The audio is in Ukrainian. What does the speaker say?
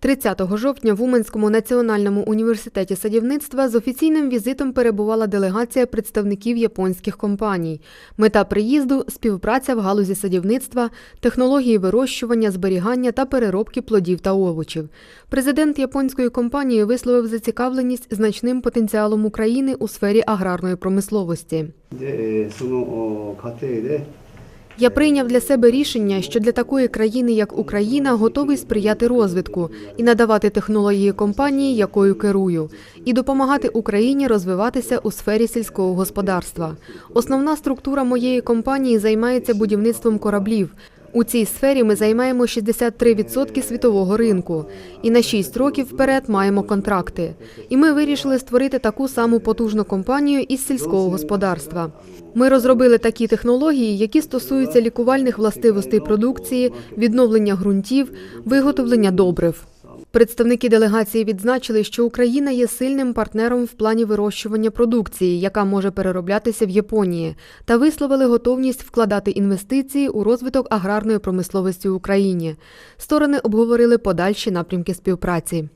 30 жовтня в Уманському національному університеті садівництва з офіційним візитом перебувала делегація представників японських компаній. Мета приїзду співпраця в галузі садівництва, технології вирощування, зберігання та переробки плодів та овочів. Президент японської компанії висловив зацікавленість значним потенціалом України у сфері аграрної промисловості. Я прийняв для себе рішення, що для такої країни, як Україна, готовий сприяти розвитку і надавати технології компанії, якою керую, і допомагати Україні розвиватися у сфері сільського господарства. Основна структура моєї компанії займається будівництвом кораблів. У цій сфері ми займаємо 63% світового ринку, і на 6 років вперед маємо контракти. І ми вирішили створити таку саму потужну компанію із сільського господарства. Ми розробили такі технології, які стосуються лікувальних властивостей продукції, відновлення ґрунтів, виготовлення добрив. Представники делегації відзначили, що Україна є сильним партнером в плані вирощування продукції, яка може перероблятися в Японії, та висловили готовність вкладати інвестиції у розвиток аграрної промисловості в Україні. Сторони обговорили подальші напрямки співпраці.